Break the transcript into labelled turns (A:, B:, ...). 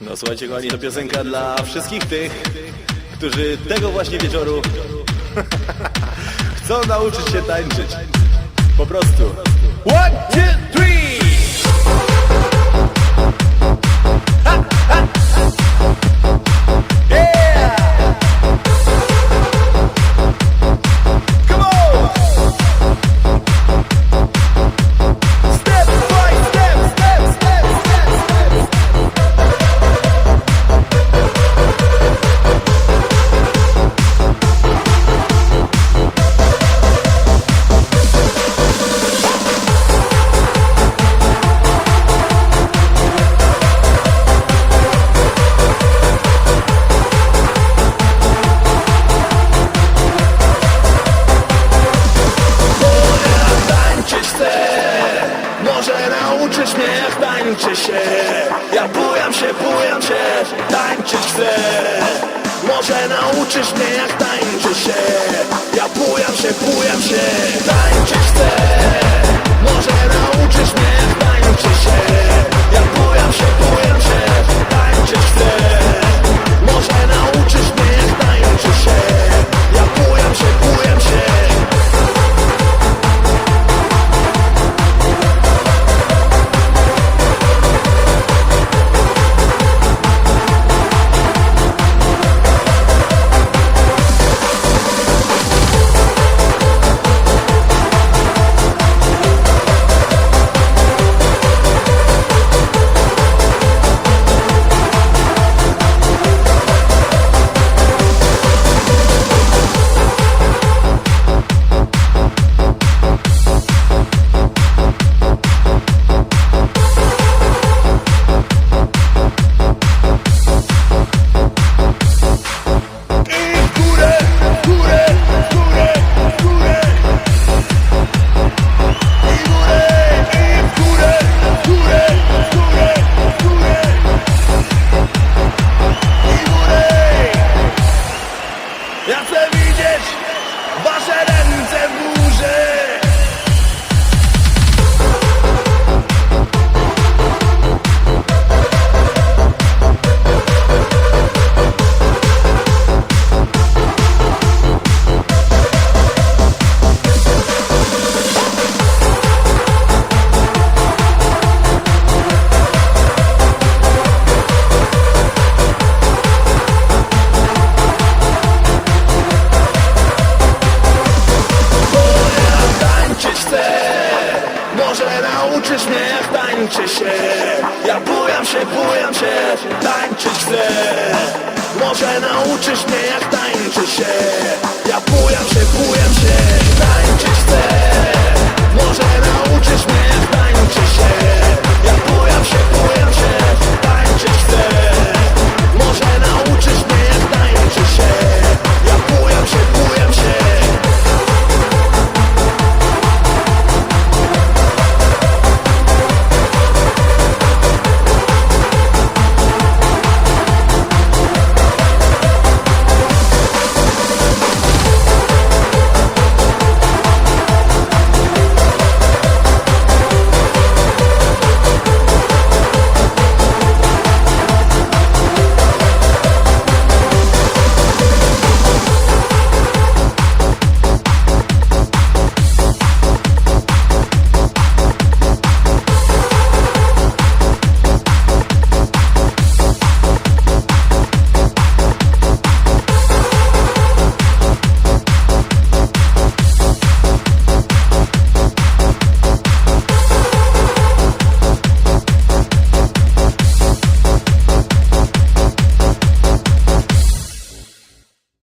A: No słuchajcie kochani, to piosenka dla wszystkich tych, którzy tego właśnie wieczoru chcą nauczyć się tańczyć. Po prostu. One,
B: się, tańczyć chcę Może nauczysz mnie jak tańczy się. Ja bujam się, bujam się, tańczyć tańczy się. Ja bujam się, bujam się, tańczyć chcę. Może nauczysz mnie jak tańczy się